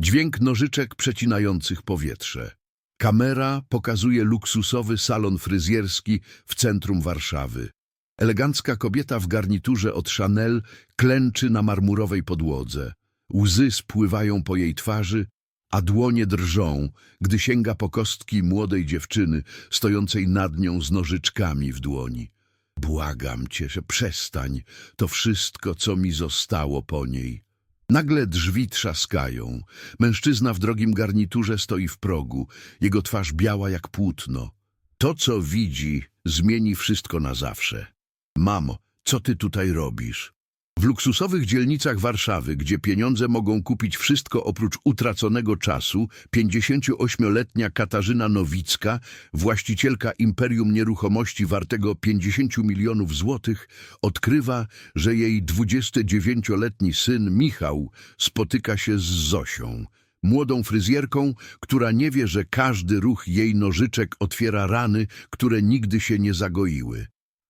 Dźwięk nożyczek przecinających powietrze. Kamera pokazuje luksusowy salon fryzjerski w centrum Warszawy. Elegancka kobieta w garniturze od Chanel klęczy na marmurowej podłodze. Łzy spływają po jej twarzy, a dłonie drżą, gdy sięga po kostki młodej dziewczyny stojącej nad nią z nożyczkami w dłoni. Błagam cię, że przestań, to wszystko, co mi zostało po niej. Nagle drzwi trzaskają. Mężczyzna w drogim garniturze stoi w progu, jego twarz biała jak płótno. To, co widzi, zmieni wszystko na zawsze. Mamo, co ty tutaj robisz? W luksusowych dzielnicach Warszawy, gdzie pieniądze mogą kupić wszystko oprócz utraconego czasu, 58-letnia Katarzyna Nowicka, właścicielka imperium nieruchomości wartego 50 milionów złotych, odkrywa, że jej 29-letni syn Michał spotyka się z Zosią, młodą fryzjerką, która nie wie, że każdy ruch jej nożyczek otwiera rany, które nigdy się nie zagoiły.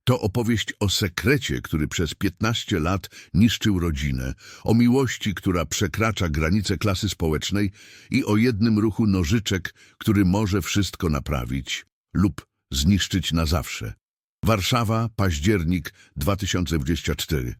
To opowieść o sekrecie, który przez 15 lat niszczył rodzinę, o miłości, która przekracza granice klasy społecznej i o jednym ruchu nożyczek, który może wszystko naprawić lub zniszczyć na zawsze. Warszawa, październik 2024.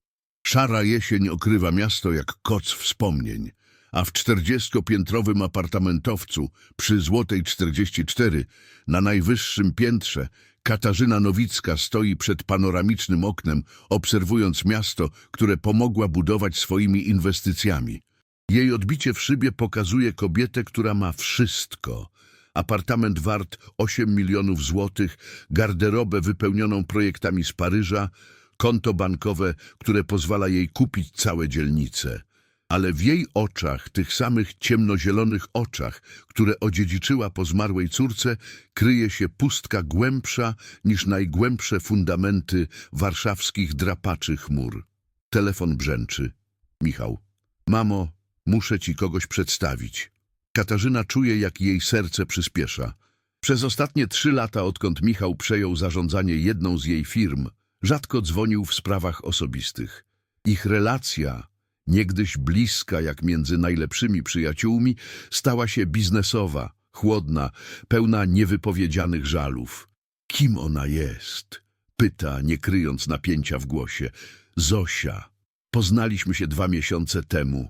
Szara jesień okrywa miasto jak koc wspomnień, a w 40-piętrowym apartamentowcu przy Złotej 44 na najwyższym piętrze Katarzyna Nowicka stoi przed panoramicznym oknem, obserwując miasto, które pomogła budować swoimi inwestycjami. Jej odbicie w szybie pokazuje kobietę, która ma wszystko. Apartament wart 8 milionów złotych, garderobę wypełnioną projektami z Paryża, konto bankowe, które pozwala jej kupić całe dzielnice. Ale w jej oczach, tych samych ciemnozielonych oczach, które odziedziczyła po zmarłej córce, kryje się pustka głębsza niż najgłębsze fundamenty warszawskich drapaczy chmur. Telefon brzęczy. Michał. Mamo, muszę ci kogoś przedstawić. Katarzyna czuje, jak jej serce przyspiesza. Przez ostatnie trzy lata, odkąd Michał przejął zarządzanie jedną z jej firm, rzadko dzwonił w sprawach osobistych. Ich relacja, niegdyś bliska jak między najlepszymi przyjaciółmi, stała się biznesowa, chłodna, pełna niewypowiedzianych żalów. Kim ona jest? Pyta, nie kryjąc napięcia w głosie. Zosia. Poznaliśmy się dwa miesiące temu.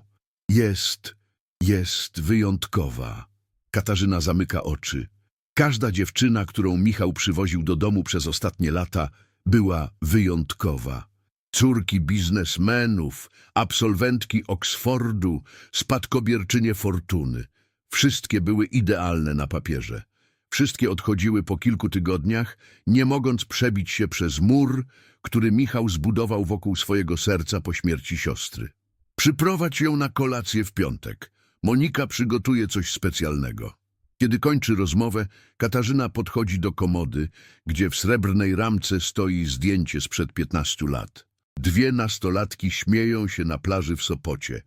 Jest, jest wyjątkowa. Katarzyna zamyka oczy. Każda dziewczyna, którą Michał przywoził do domu przez ostatnie lata, była wyjątkowa. Córki biznesmenów, absolwentki Oksfordu, spadkobierczynie fortuny. Wszystkie były idealne na papierze. Wszystkie odchodziły po kilku tygodniach, nie mogąc przebić się przez mur, który Michał zbudował wokół swojego serca po śmierci siostry. Przyprowadź ją na kolację w piątek. Monika przygotuje coś specjalnego. Kiedy kończy rozmowę, Katarzyna podchodzi do komody, gdzie w srebrnej ramce stoi zdjęcie sprzed 15 lat. Dwie nastolatki śmieją się na plaży w Sopocie.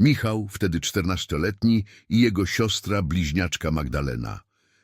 Michał, wtedy czternastoletni, i jego siostra bliźniaczka Magdalena.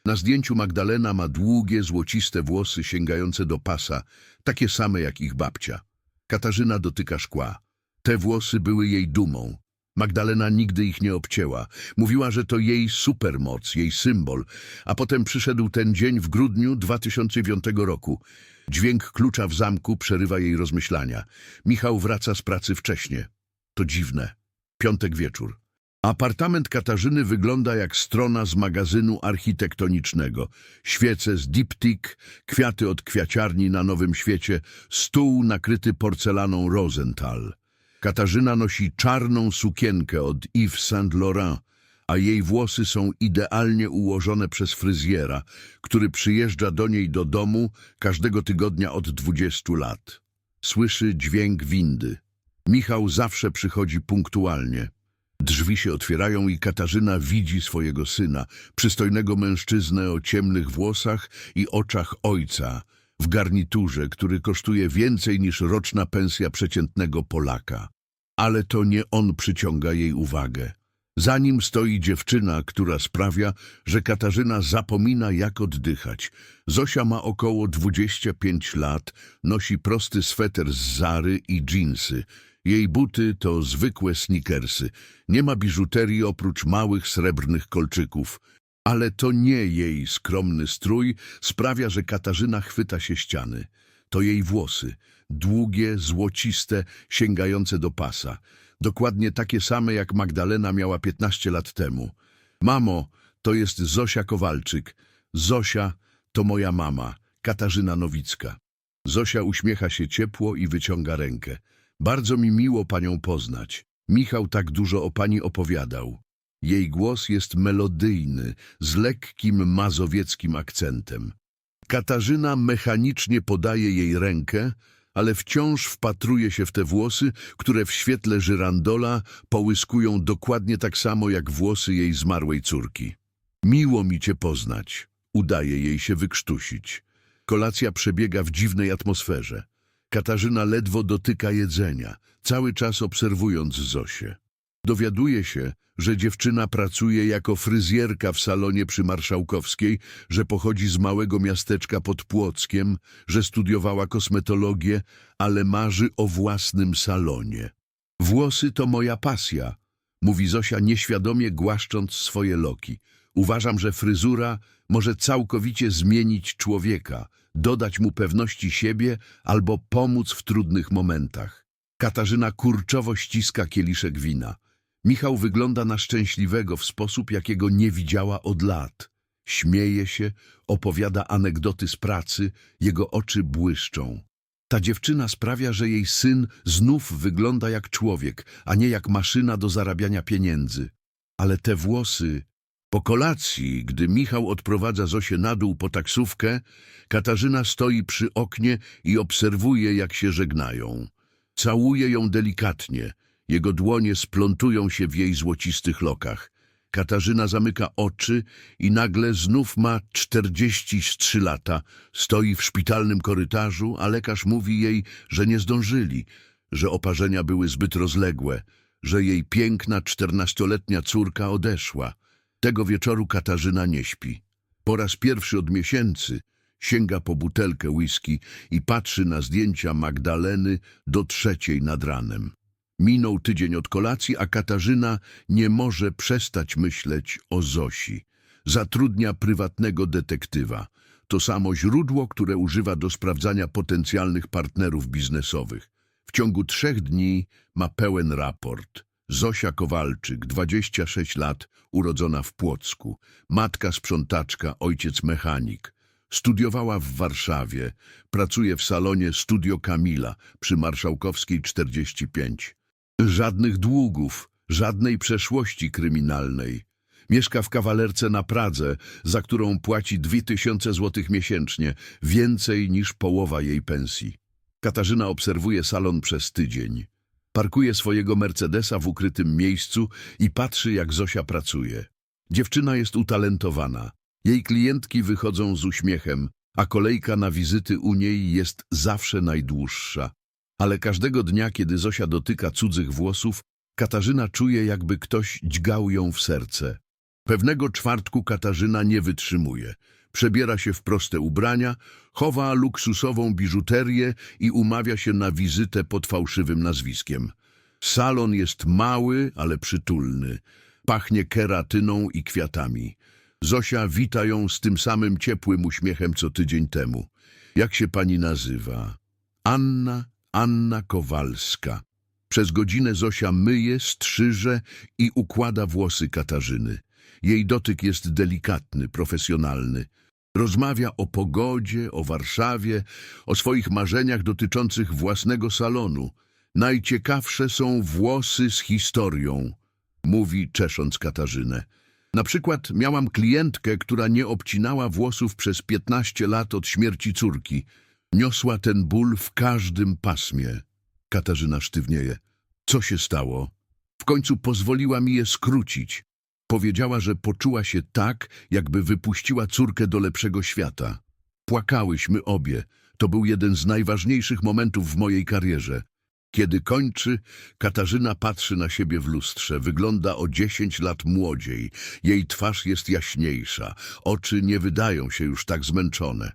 Na zdjęciu Magdalena ma długie, złociste włosy sięgające do pasa, takie same jak ich babcia. Katarzyna dotyka szkła. Te włosy były jej dumą. Magdalena nigdy ich nie obcięła. Mówiła, że to jej supermoc, jej symbol. A potem przyszedł ten dzień w grudniu 2009 roku. Dźwięk klucza w zamku przerywa jej rozmyślania. Michał wraca z pracy wcześnie. To dziwne. Piątek wieczór. Apartament Katarzyny wygląda jak strona z magazynu architektonicznego. Świece z diptyk, kwiaty od kwiaciarni na Nowym Świecie, stół nakryty porcelaną Rosenthal. Katarzyna nosi czarną sukienkę od Yves Saint Laurent, a jej włosy są idealnie ułożone przez fryzjera, który przyjeżdża do niej do domu każdego tygodnia od 20 lat. Słyszy dźwięk windy. Michał zawsze przychodzi punktualnie. Drzwi się otwierają i Katarzyna widzi swojego syna, przystojnego mężczyznę o ciemnych włosach i oczach ojca, w garniturze, który kosztuje więcej niż roczna pensja przeciętnego Polaka. Ale to nie on przyciąga jej uwagę. Za nim stoi dziewczyna, która sprawia, że Katarzyna zapomina jak oddychać. Zosia ma około 25 lat, nosi prosty sweter z Zary i dżinsy. Jej buty to zwykłe sneakersy. Nie ma biżuterii oprócz małych srebrnych kolczyków. Ale to nie jej skromny strój sprawia, że Katarzyna chwyta się ściany. To jej włosy, długie, złociste, sięgające do pasa. Dokładnie takie same, jak Magdalena miała 15 lat temu. Mamo, to jest Zosia Kowalczyk. Zosia to moja mama, Katarzyna Nowicka. Zosia uśmiecha się ciepło i wyciąga rękę. Bardzo mi miło panią poznać. Michał tak dużo o pani opowiadał. Jej głos jest melodyjny, z lekkim mazowieckim akcentem. Katarzyna mechanicznie podaje jej rękę, ale wciąż wpatruje się w te włosy, które w świetle żyrandola połyskują dokładnie tak samo jak włosy jej zmarłej córki. Miło mi cię poznać. Udaje jej się wykrztusić. Kolacja przebiega w dziwnej atmosferze. Katarzyna ledwo dotyka jedzenia, cały czas obserwując Zosię. Dowiaduje się, że dziewczyna pracuje jako fryzjerka w salonie przy Marszałkowskiej, że pochodzi z małego miasteczka pod Płockiem, że studiowała kosmetologię, ale marzy o własnym salonie. Włosy to moja pasja, mówi Zosia nieświadomie głaszcząc swoje loki. Uważam, że fryzura może całkowicie zmienić człowieka, dodać mu pewności siebie albo pomóc w trudnych momentach. Katarzyna kurczowo ściska kieliszek wina. Michał wygląda na szczęśliwego w sposób, jakiego nie widziała od lat. Śmieje się, opowiada anegdoty z pracy, jego oczy błyszczą. Ta dziewczyna sprawia, że jej syn znów wygląda jak człowiek, a nie jak maszyna do zarabiania pieniędzy. Ale te włosy... Po kolacji, gdy Michał odprowadza Zosię na dół po taksówkę, Katarzyna stoi przy oknie i obserwuje, jak się żegnają. Całuje ją delikatnie. Jego dłonie splątują się w jej złocistych lokach. Katarzyna zamyka oczy i nagle znów ma 43 lata. Stoi w szpitalnym korytarzu, a lekarz mówi jej, że nie zdążyli, że oparzenia były zbyt rozległe, że jej piękna czternastoletnia córka odeszła. Tego wieczoru Katarzyna nie śpi. Po raz pierwszy od miesięcy sięga po butelkę whisky i patrzy na zdjęcia Magdaleny do trzeciej nad ranem. Minął tydzień od kolacji, a Katarzyna nie może przestać myśleć o Zosi. Zatrudnia prywatnego detektywa. To samo źródło, które używa do sprawdzania potencjalnych partnerów biznesowych. W ciągu trzech dni ma pełen raport. Zosia Kowalczyk, 26 lat, urodzona w Płocku. Matka sprzątaczka, ojciec mechanik. Studiowała w Warszawie. Pracuje w salonie Studio Kamila przy Marszałkowskiej 45. Żadnych długów, żadnej przeszłości kryminalnej. Mieszka w kawalerce na Pradze, za którą płaci 2000 złotych miesięcznie, więcej niż połowa jej pensji. Katarzyna obserwuje salon przez tydzień. Parkuje swojego Mercedesa w ukrytym miejscu i patrzy, jak Zosia pracuje. Dziewczyna jest utalentowana. Jej klientki wychodzą z uśmiechem, a kolejka na wizyty u niej jest zawsze najdłuższa. Ale każdego dnia, kiedy Zosia dotyka cudzych włosów, Katarzyna czuje, jakby ktoś dźgał ją w serce. Pewnego czwartku Katarzyna nie wytrzymuje. Przebiera się w proste ubrania, chowa luksusową biżuterię i umawia się na wizytę pod fałszywym nazwiskiem. Salon jest mały, ale przytulny. Pachnie keratyną i kwiatami. Zosia wita ją z tym samym ciepłym uśmiechem co tydzień temu. Jak się pani nazywa? Anna, Anna Kowalska. Przez godzinę Zosia myje, strzyże i układa włosy Katarzyny. Jej dotyk jest delikatny, profesjonalny. Rozmawia o pogodzie, o Warszawie, o swoich marzeniach dotyczących własnego salonu. Najciekawsze są włosy z historią, mówi czesząc Katarzynę. Na przykład miałam klientkę, która nie obcinała włosów przez 15 lat od śmierci córki. Niosła ten ból w każdym pasmie. Katarzyna sztywnieje. Co się stało? W końcu pozwoliła mi je skrócić. Powiedziała, że poczuła się tak, jakby wypuściła córkę do lepszego świata. Płakałyśmy obie. To był jeden z najważniejszych momentów w mojej karierze. Kiedy kończy, Katarzyna patrzy na siebie w lustrze. Wygląda o dziesięć lat młodziej. Jej twarz jest jaśniejsza. Oczy nie wydają się już tak zmęczone.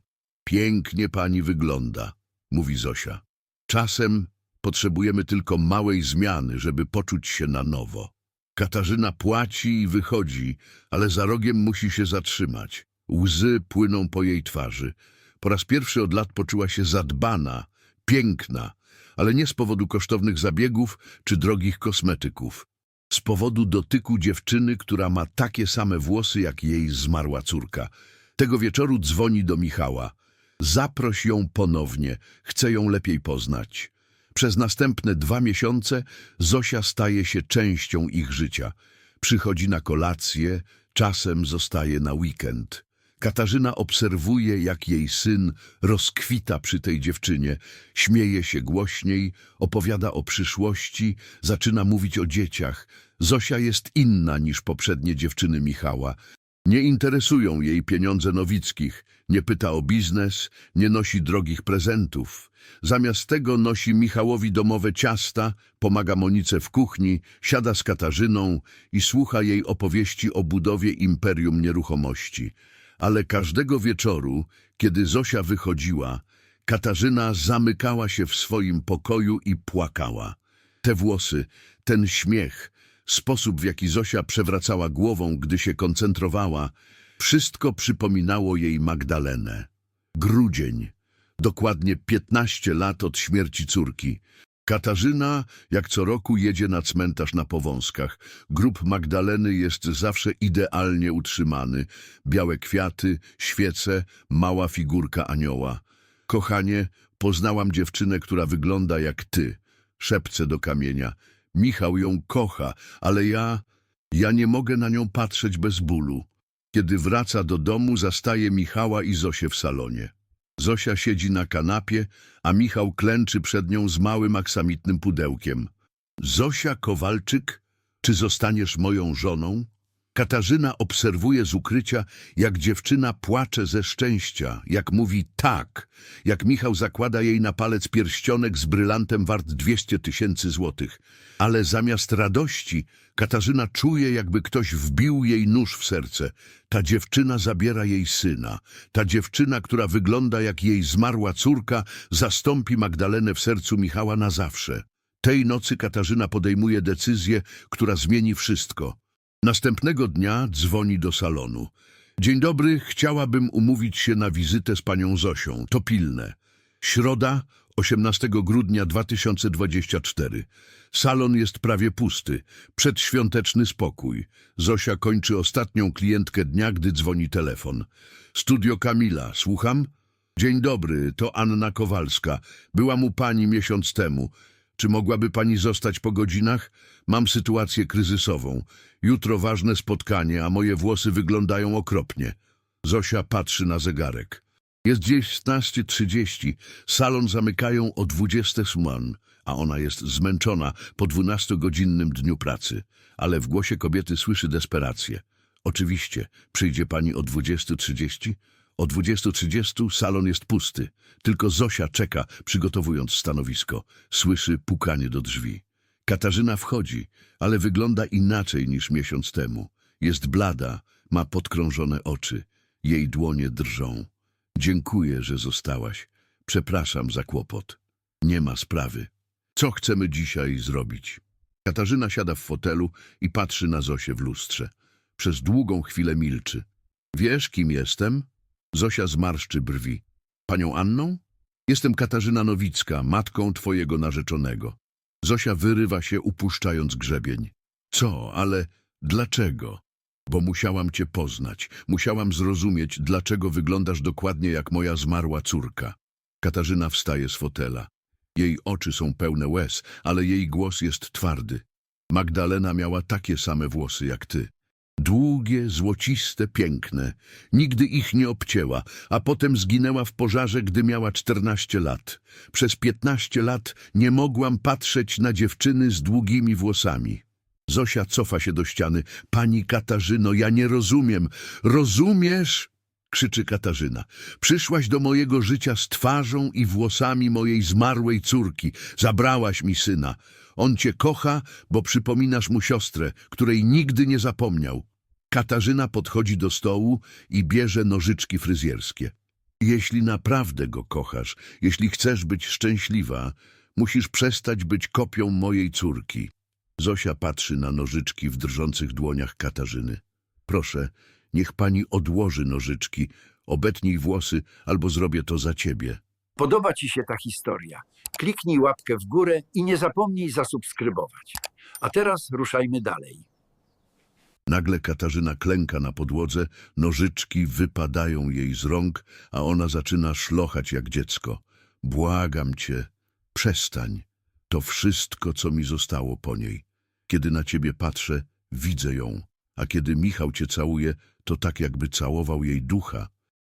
Pięknie pani wygląda, mówi Zosia. Czasem Potrzebujemy tylko małej zmiany, żeby poczuć się na nowo. Katarzyna płaci i wychodzi, ale za rogiem musi się zatrzymać. Łzy płyną po jej twarzy. Po raz pierwszy od lat poczuła się zadbana, piękna, ale nie z powodu kosztownych zabiegów czy drogich kosmetyków. Z powodu dotyku dziewczyny, która ma takie same włosy jak jej zmarła córka. Tego wieczoru dzwoni do Michała. Zaproś ją ponownie, chcę ją lepiej poznać. Przez następne dwa miesiące Zosia staje się częścią ich życia. Przychodzi na kolację, czasem zostaje na weekend. Katarzyna obserwuje, jak jej syn rozkwita przy tej dziewczynie, śmieje się głośniej, opowiada o przyszłości, zaczyna mówić o dzieciach. Zosia jest inna niż poprzednie dziewczyny Michała. Nie interesują jej pieniądze nowickich, nie pyta o biznes, nie nosi drogich prezentów. Zamiast tego nosi Michałowi domowe ciasta, pomaga Monice w kuchni, siada z Katarzyną i słucha jej opowieści o budowie imperium nieruchomości. Ale każdego wieczoru, kiedy Zosia wychodziła, Katarzyna zamykała się w swoim pokoju i płakała. Te włosy, ten śmiech, sposób w jaki Zosia przewracała głową, gdy się koncentrowała, wszystko przypominało jej Magdalenę. Grudzień, dokładnie 15 lat od śmierci córki. Katarzyna, jak co roku, jedzie na cmentarz na Powązkach. Grób Magdaleny jest zawsze idealnie utrzymany. Białe kwiaty, świece, mała figurka anioła. Kochanie, poznałam dziewczynę, która wygląda jak ty. Szepce do kamienia. Michał ją kocha, ale ja... Ja nie mogę na nią patrzeć bez bólu. Kiedy wraca do domu, zastaje Michała i Zosię w salonie. Zosia siedzi na kanapie, a Michał klęczy przed nią z małym aksamitnym pudełkiem. Zosia Kowalczyk, czy zostaniesz moją żoną? Katarzyna obserwuje z ukrycia, jak dziewczyna płacze ze szczęścia, jak mówi tak, jak Michał zakłada jej na palec pierścionek z brylantem wart 200 tysięcy złotych. Ale zamiast radości, Katarzyna czuje, jakby ktoś wbił jej nóż w serce. Ta dziewczyna zabiera jej syna. Ta dziewczyna, która wygląda jak jej zmarła córka, zastąpi Magdalenę w sercu Michała na zawsze. Tej nocy Katarzyna podejmuje decyzję, która zmieni wszystko. Następnego dnia dzwoni do salonu. Dzień dobry, chciałabym umówić się na wizytę z panią Zosią. To pilne. Środa, 18 grudnia 2024. Salon jest prawie pusty. Przedświąteczny spokój. Zosia kończy ostatnią klientkę dnia, gdy dzwoni telefon. Studio Kamila, słucham? Dzień dobry, to Anna Kowalska. Byłam u pani miesiąc temu. Czy mogłaby pani zostać po godzinach? Mam sytuację kryzysową. Jutro ważne spotkanie, a moje włosy wyglądają okropnie. Zosia patrzy na zegarek. Jest gdzieś 16.30. Salon zamykają o 20 sman, a ona jest zmęczona po 12-godzinnym dniu pracy. Ale w głosie kobiety słyszy desperację. Oczywiście, przyjdzie pani o 20.30? O 20.30 salon jest pusty. Tylko Zosia czeka, przygotowując stanowisko. Słyszy pukanie do drzwi. Katarzyna wchodzi, ale wygląda inaczej niż miesiąc temu. Jest blada, ma podkrążone oczy. Jej dłonie drżą. Dziękuję, że zostałaś. Przepraszam za kłopot. Nie ma sprawy. Co chcemy dzisiaj zrobić? Katarzyna siada w fotelu i patrzy na Zosię w lustrze. Przez długą chwilę milczy. Wiesz, kim jestem? Zosia zmarszczy brwi. Panią Anną? Jestem Katarzyna Nowicka, matką twojego narzeczonego. Zosia wyrywa się, upuszczając grzebień. Co, ale dlaczego? Bo musiałam cię poznać. Musiałam zrozumieć, dlaczego wyglądasz dokładnie jak moja zmarła córka. Katarzyna wstaje z fotela. Jej oczy są pełne łez, ale jej głos jest twardy. Magdalena miała takie same włosy jak ty. Długie, złociste, piękne. Nigdy ich nie obcięła, a potem zginęła w pożarze, gdy miała 14 lat. Przez 15 lat nie mogłam patrzeć na dziewczyny z długimi włosami. Zosia cofa się do ściany. Pani Katarzyno, ja nie rozumiem. Rozumiesz? krzyczy Katarzyna. Przyszłaś do mojego życia z twarzą i włosami mojej zmarłej córki. Zabrałaś mi syna. On cię kocha, bo przypominasz mu siostrę, której nigdy nie zapomniał. Katarzyna podchodzi do stołu i bierze nożyczki fryzjerskie. Jeśli naprawdę go kochasz, jeśli chcesz być szczęśliwa, Musisz przestać być kopią mojej córki. Zosia patrzy na nożyczki w drżących dłoniach Katarzyny. Proszę, niech pani odłoży nożyczki, obetnij włosy, albo zrobię to za ciebie. Podoba Ci się ta historia? Kliknij łapkę w górę i nie zapomnij zasubskrybować. A teraz ruszajmy dalej. Nagle Katarzyna klęka na podłodze, nożyczki wypadają jej z rąk, a ona zaczyna szlochać jak dziecko. Błagam cię, przestań. To wszystko, co mi zostało po niej. Kiedy na ciebie patrzę, widzę ją, a kiedy Michał cię całuje, to tak jakby całował jej ducha.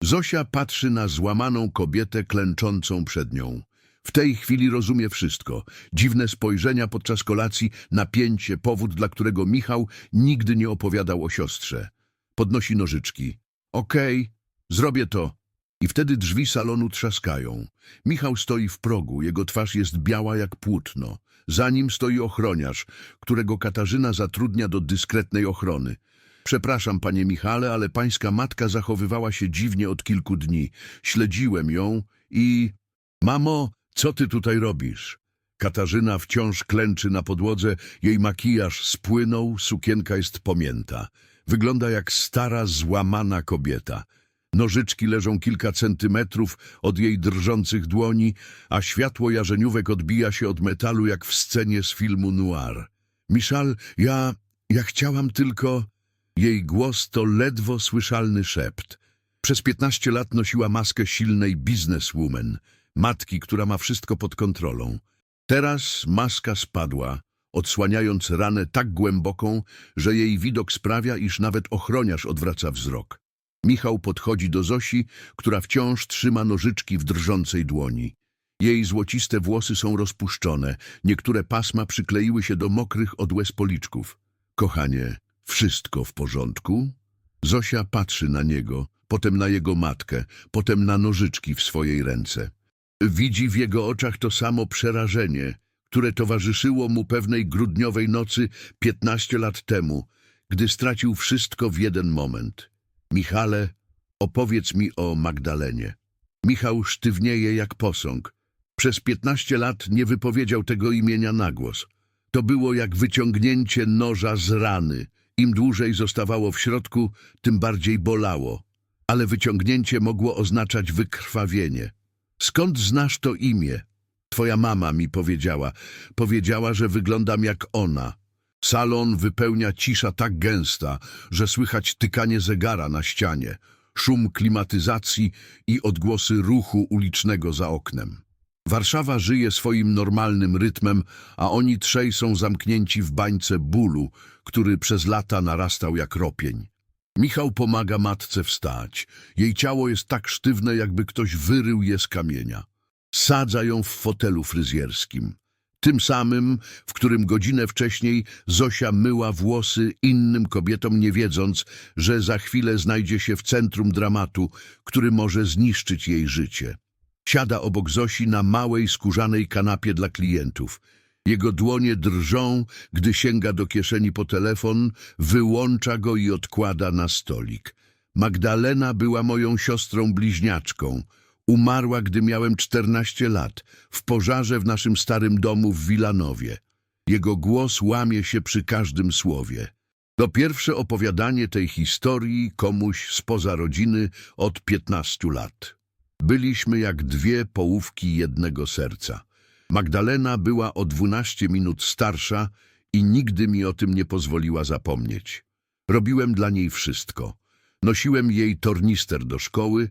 Zosia patrzy na złamaną kobietę klęczącą przed nią. W tej chwili rozumie wszystko. Dziwne spojrzenia podczas kolacji, napięcie, powód, dla którego Michał nigdy nie opowiadał o siostrze. Podnosi nożyczki. Okej, zrobię to. I wtedy drzwi salonu trzaskają. Michał stoi w progu, jego twarz jest biała jak płótno. Za nim stoi ochroniarz, którego Katarzyna zatrudnia do dyskretnej ochrony. Przepraszam, panie Michale, ale pańska matka zachowywała się dziwnie od kilku dni. Śledziłem ją i... Mamo, co ty tutaj robisz? Katarzyna wciąż klęczy na podłodze, jej makijaż spłynął, sukienka jest pomięta. Wygląda jak stara, złamana kobieta. Nożyczki leżą kilka centymetrów od jej drżących dłoni, a światło jarzeniówek odbija się od metalu jak w scenie z filmu noir. Michal, ja... ja chciałam tylko... Jej głos to ledwo słyszalny szept. Przez piętnaście lat nosiła maskę silnej bizneswoman, matki, która ma wszystko pod kontrolą. Teraz maska spadła, odsłaniając ranę tak głęboką, że jej widok sprawia, iż nawet ochroniarz odwraca wzrok. Michał podchodzi do Zosi, która wciąż trzyma nożyczki w drżącej dłoni. Jej złociste włosy są rozpuszczone, niektóre pasma przykleiły się do mokrych od łez policzków. Kochanie, wszystko w porządku? Zosia patrzy na niego, potem na jego matkę, potem na nożyczki w swojej ręce. Widzi w jego oczach to samo przerażenie, które towarzyszyło mu pewnej grudniowej nocy piętnaście lat temu, gdy stracił wszystko w jeden moment. Michale, opowiedz mi o Magdalenie. Michał sztywnieje jak posąg. Przez piętnaście lat nie wypowiedział tego imienia na głos. To było jak wyciągnięcie noża z rany. Im dłużej zostawało w środku, tym bardziej bolało. Ale wyciągnięcie mogło oznaczać wykrwawienie. Skąd znasz to imię? Twoja mama mi powiedziała. Powiedziała, że wyglądam jak ona. Salon wypełnia cisza tak gęsta, że słychać tykanie zegara na ścianie, szum klimatyzacji i odgłosy ruchu ulicznego za oknem. Warszawa żyje swoim normalnym rytmem, a oni trzej są zamknięci w bańce bólu, który przez lata narastał jak ropień. Michał pomaga matce wstać. Jej ciało jest tak sztywne, jakby ktoś wyrył je z kamienia. Sadza ją w fotelu fryzjerskim. Tym samym, w którym godzinę wcześniej Zosia myła włosy innym kobietom, nie wiedząc, że za chwilę znajdzie się w centrum dramatu, który może zniszczyć jej życie. Siada obok Zosi na małej skórzanej kanapie dla klientów. Jego dłonie drżą, gdy sięga do kieszeni po telefon, wyłącza go i odkłada na stolik. Magdalena była moją siostrą bliźniaczką. Umarła, gdy miałem 14 lat, w pożarze w naszym starym domu w Wilanowie. Jego głos łamie się przy każdym słowie. To pierwsze opowiadanie tej historii komuś spoza rodziny od 15 lat. Byliśmy jak dwie połówki jednego serca. Magdalena była o 12 minut starsza i nigdy mi o tym nie pozwoliła zapomnieć. Robiłem dla niej wszystko. Nosiłem jej tornister do szkoły,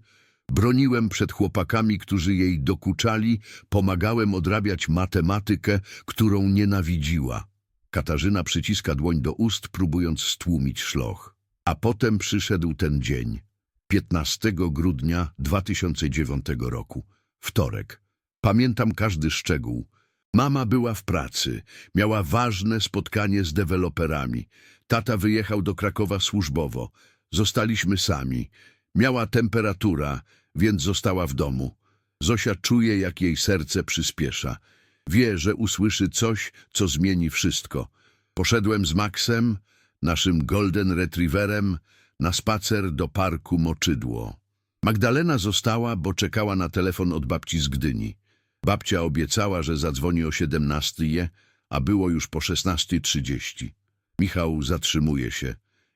broniłem przed chłopakami, którzy jej dokuczali, pomagałem odrabiać matematykę, którą nienawidziła. Katarzyna przyciska dłoń do ust, próbując stłumić szloch. A potem przyszedł ten dzień. 15 grudnia 2009 roku. Wtorek. Pamiętam każdy szczegół. Mama była w pracy. Miała ważne spotkanie z deweloperami. Tata wyjechał do Krakowa służbowo. Zostaliśmy sami. Miała temperatura, więc została w domu. Zosia czuje, jak jej serce przyspiesza. Wie, że usłyszy coś, co zmieni wszystko. Poszedłem z Maxem, naszym golden retrieverem, na spacer do parku Moczydło. Magdalena została, bo czekała na telefon od babci z Gdyni. Babcia obiecała, że zadzwoni o 17, a było już po 16.30. Michał zatrzymuje się.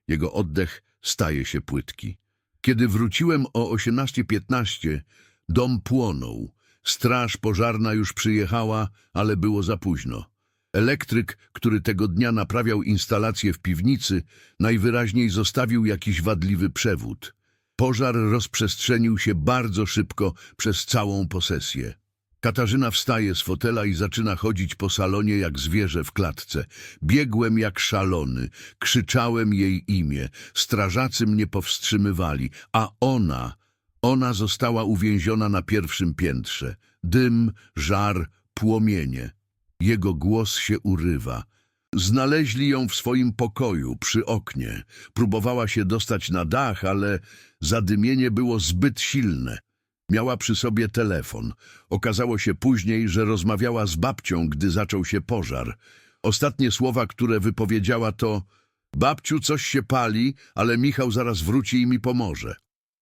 Jego oddech staje się płytki. Kiedy wróciłem o 18.15, dom płonął. Straż pożarna już przyjechała, ale było za późno. Elektryk, który tego dnia naprawiał instalację w piwnicy, najwyraźniej zostawił jakiś wadliwy przewód. Pożar rozprzestrzenił się bardzo szybko przez całą posesję. Katarzyna wstaje z fotela i zaczyna chodzić po salonie jak zwierzę w klatce. Biegłem jak szalony, krzyczałem jej imię, strażacy mnie powstrzymywali, a ona, ona została uwięziona na pierwszym piętrze. Dym, żar, płomienie. Jego głos się urywa. Znaleźli ją w swoim pokoju, przy oknie. Próbowała się dostać na dach, ale zadymienie było zbyt silne. Miała przy sobie telefon. Okazało się później, że rozmawiała z babcią, gdy zaczął się pożar. Ostatnie słowa, które wypowiedziała to Babciu, coś się pali, ale Michał zaraz wróci i mi pomoże.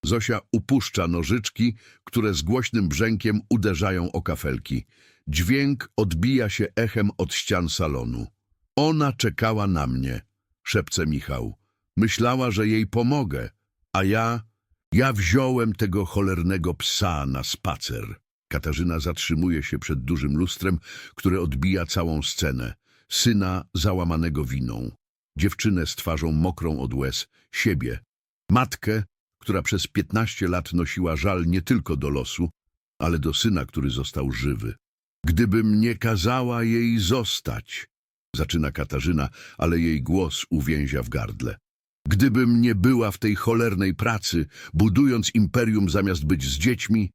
Zosia upuszcza nożyczki, które z głośnym brzękiem uderzają o kafelki. Dźwięk odbija się echem od ścian salonu. Ona czekała na mnie, szepce Michał. Myślała, że jej pomogę, a ja... Ja wziąłem tego cholernego psa na spacer. Katarzyna zatrzymuje się przed dużym lustrem, które odbija całą scenę. Syna załamanego winą. Dziewczynę z twarzą mokrą od łez. Siebie. Matkę, która przez piętnaście lat nosiła żal nie tylko do losu, ale do syna, który został żywy. Gdybym nie kazała jej zostać, zaczyna Katarzyna, ale jej głos uwięzia w gardle. Gdybym nie była w tej cholernej pracy, budując imperium zamiast być z dziećmi,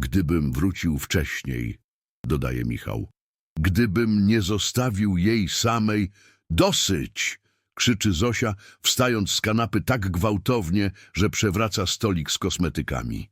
gdybym wrócił wcześniej, dodaje Michał. Gdybym nie zostawił jej samej, dosyć! krzyczy Zosia, wstając z kanapy tak gwałtownie, że przewraca stolik z kosmetykami.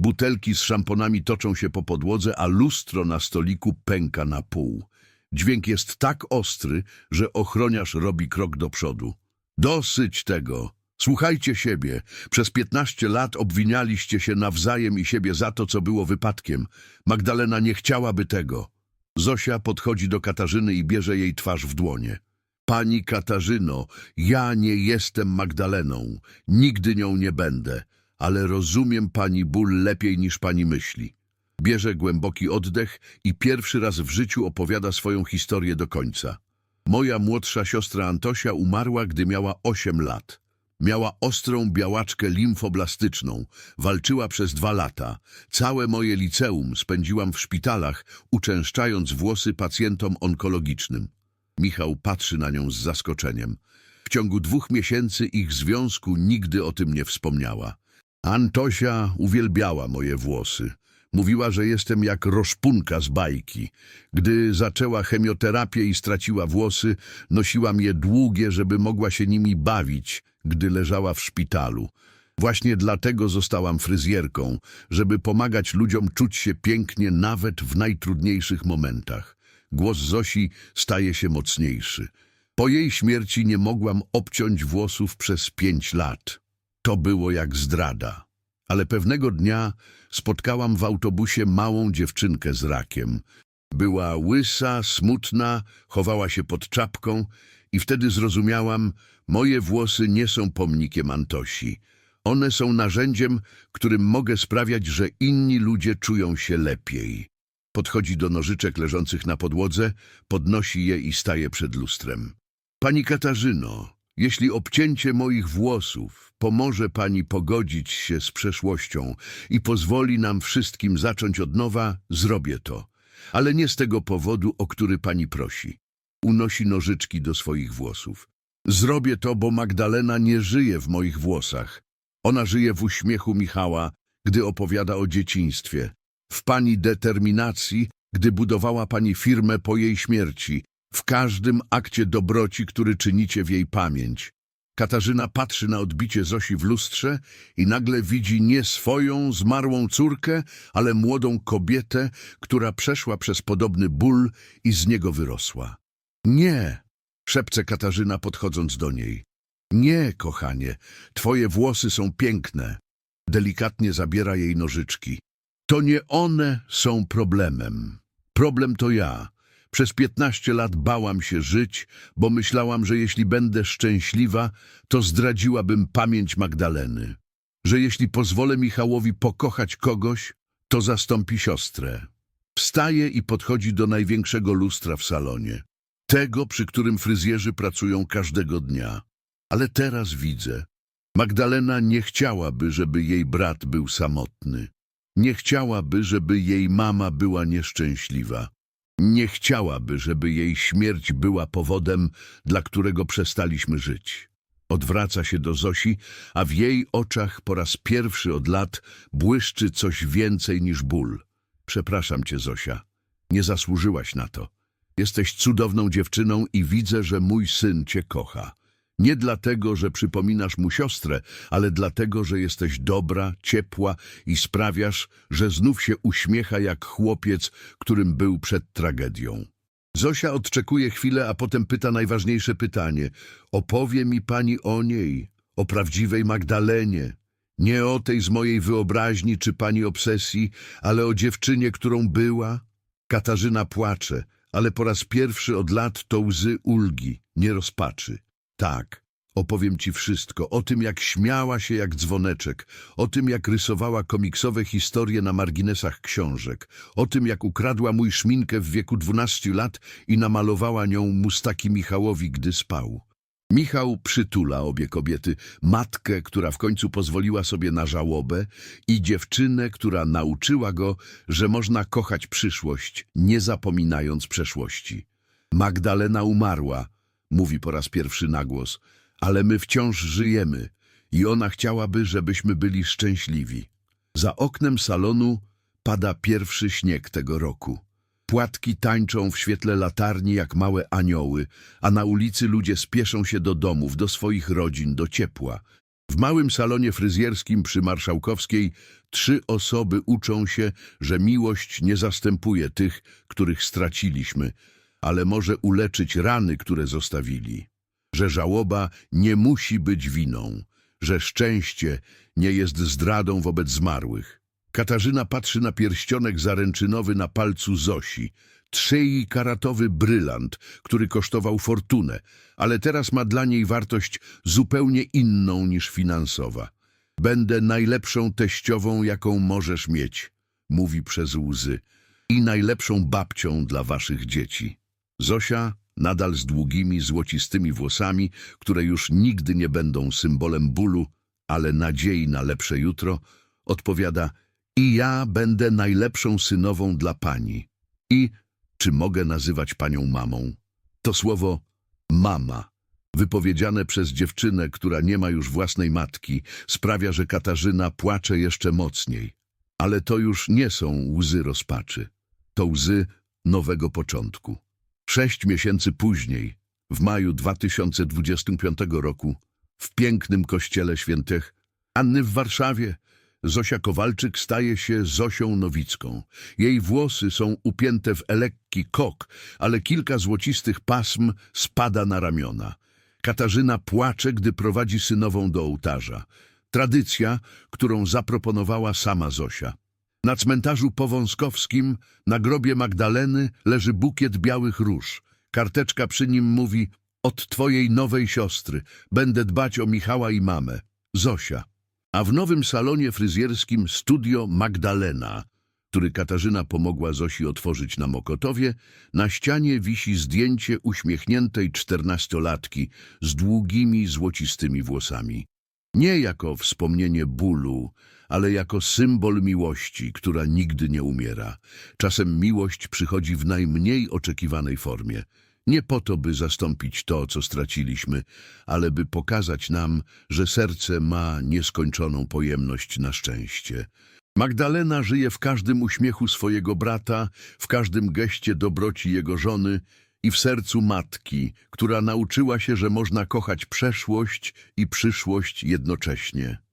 Butelki z szamponami toczą się po podłodze, a lustro na stoliku pęka na pół. Dźwięk jest tak ostry, że ochroniarz robi krok do przodu. Dosyć tego. Słuchajcie siebie. Przez piętnaście lat obwinialiście się nawzajem i siebie za to, co było wypadkiem. Magdalena nie chciałaby tego. Zosia podchodzi do Katarzyny i bierze jej twarz w dłonie. Pani Katarzyno, ja nie jestem Magdaleną. Nigdy nią nie będę. Ale rozumiem pani ból lepiej niż pani myśli. Bierze głęboki oddech i pierwszy raz w życiu opowiada swoją historię do końca. Moja młodsza siostra Antosia umarła, gdy miała 8 lat. Miała ostrą białaczkę limfoblastyczną. Walczyła przez dwa lata. Całe moje liceum spędziłam w szpitalach, uczęszczając włosy pacjentom onkologicznym. Michał patrzy na nią z zaskoczeniem. W ciągu dwóch miesięcy ich związku nigdy o tym nie wspomniała. Antosia uwielbiała moje włosy. Mówiła, że jestem jak roszpunka z bajki. Gdy zaczęła chemioterapię i straciła włosy, nosiłam je długie, żeby mogła się nimi bawić, gdy leżała w szpitalu. Właśnie dlatego zostałam fryzjerką, żeby pomagać ludziom czuć się pięknie nawet w najtrudniejszych momentach. Głos Zosi staje się mocniejszy. Po jej śmierci nie mogłam obciąć włosów przez pięć lat. To było jak zdrada. Ale pewnego dnia spotkałam w autobusie małą dziewczynkę z rakiem. Była łysa, smutna, chowała się pod czapką i wtedy zrozumiałam, moje włosy nie są pomnikiem Antosi. One są narzędziem, którym mogę sprawiać, że inni ludzie czują się lepiej. Podchodzi do nożyczek leżących na podłodze, podnosi je i staje przed lustrem. Pani Katarzyno, jeśli obcięcie moich włosów pomoże pani pogodzić się z przeszłością i pozwoli nam wszystkim zacząć od nowa, zrobię to. Ale nie z tego powodu, o który pani prosi. Unosi nożyczki do swoich włosów. Zrobię to, bo Magdalena nie żyje w moich włosach. Ona żyje w uśmiechu Michała, gdy opowiada o dzieciństwie. W pani determinacji, gdy budowała pani firmę po jej śmierci, w każdym akcie dobroci, który czynicie w jej pamięć. Katarzyna patrzy na odbicie Zosi w lustrze i nagle widzi nie swoją zmarłą córkę, ale młodą kobietę, która przeszła przez podobny ból i z niego wyrosła. Nie, szepce Katarzyna podchodząc do niej. Nie, kochanie, twoje włosy są piękne. Delikatnie zabiera jej nożyczki. To nie one są problemem. Problem to ja. Przez 15 lat bałam się żyć, bo myślałam, że jeśli będę szczęśliwa, to zdradziłabym pamięć Magdaleny. Że jeśli pozwolę Michałowi pokochać kogoś, to zastąpi siostrę. Wstaje i podchodzi do największego lustra w salonie. Tego, przy którym fryzjerzy pracują każdego dnia. Ale teraz widzę. Magdalena nie chciałaby, żeby jej brat był samotny. Nie chciałaby, żeby jej mama była nieszczęśliwa. Nie chciałaby, żeby jej śmierć była powodem, dla którego przestaliśmy żyć. Odwraca się do Zosi, a w jej oczach po raz pierwszy od lat błyszczy coś więcej niż ból. Przepraszam cię, Zosia. Nie zasłużyłaś na to. Jesteś cudowną dziewczyną i widzę, że mój syn cię kocha. Nie dlatego, że przypominasz mu siostrę, ale dlatego, że jesteś dobra, ciepła i sprawiasz, że znów się uśmiecha jak chłopiec, którym był przed tragedią. Zosia odczekuje chwilę, a potem pyta najważniejsze pytanie. Opowie mi pani o niej, o prawdziwej Magdalenie. Nie o tej z mojej wyobraźni czy pani obsesji, ale o dziewczynie, którą była. Katarzyna płacze, ale po raz pierwszy od lat to łzy ulgi, nie rozpaczy. Tak, opowiem ci wszystko, o tym jak śmiała się jak dzwoneczek, o tym jak rysowała komiksowe historie na marginesach książek, o tym jak ukradła mój szminkę w wieku 12 lat i namalowała nią Mustaki Michałowi, gdy spał. Michał przytula obie kobiety, matkę, która w końcu pozwoliła sobie na żałobę i dziewczynę, która nauczyła go, że można kochać przyszłość, nie zapominając przeszłości. Magdalena umarła, mówi po raz pierwszy na głos, ale my wciąż żyjemy i ona chciałaby, żebyśmy byli szczęśliwi. Za oknem salonu pada pierwszy śnieg tego roku. Płatki tańczą w świetle latarni jak małe anioły, a na ulicy ludzie spieszą się do domów, do swoich rodzin, do ciepła. W małym salonie fryzjerskim przy Marszałkowskiej trzy osoby uczą się, że miłość nie zastępuje tych, których straciliśmy, ale może uleczyć rany, które zostawili. Że żałoba nie musi być winą, że szczęście nie jest zdradą wobec zmarłych. Katarzyna patrzy na pierścionek zaręczynowy na palcu Zosi, trzej karatowy brylant, który kosztował fortunę, ale teraz ma dla niej wartość zupełnie inną niż finansowa. Będę najlepszą teściową, jaką możesz mieć, mówi przez łzy, i najlepszą babcią dla waszych dzieci. Zosia, nadal z długimi, złocistymi włosami, które już nigdy nie będą symbolem bólu, ale nadziei na lepsze jutro, odpowiada i ja będę najlepszą synową dla pani. I czy mogę nazywać panią mamą? To słowo mama, wypowiedziane przez dziewczynę, która nie ma już własnej matki, sprawia, że Katarzyna płacze jeszcze mocniej. Ale to już nie są łzy rozpaczy. To łzy nowego początku. Sześć miesięcy później, w maju 2025 roku, w pięknym kościele świętych Anny w Warszawie, Zosia Kowalczyk staje się Zosią Nowicką. Jej włosy są upięte w lekki kok, ale kilka złocistych pasm spada na ramiona. Katarzyna płacze, gdy prowadzi synową do ołtarza. Tradycja, którą zaproponowała sama Zosia. Na cmentarzu powązkowskim, na grobie Magdaleny, leży bukiet białych róż. Karteczka przy nim mówi od twojej nowej siostry. Będę dbać o Michała i mamę. Zosia. A w nowym salonie fryzjerskim Studio Magdalena, który Katarzyna pomogła Zosi otworzyć na Mokotowie, na ścianie wisi zdjęcie uśmiechniętej czternastolatki z długimi, złocistymi włosami. Nie jako wspomnienie bólu, ale jako symbol miłości, która nigdy nie umiera. Czasem miłość przychodzi w najmniej oczekiwanej formie. Nie po to, by zastąpić to, co straciliśmy, ale by pokazać nam, że serce ma nieskończoną pojemność na szczęście. Magdalena żyje w każdym uśmiechu swojego brata, w każdym geście dobroci jego żony i w sercu matki, która nauczyła się, że można kochać przeszłość i przyszłość jednocześnie.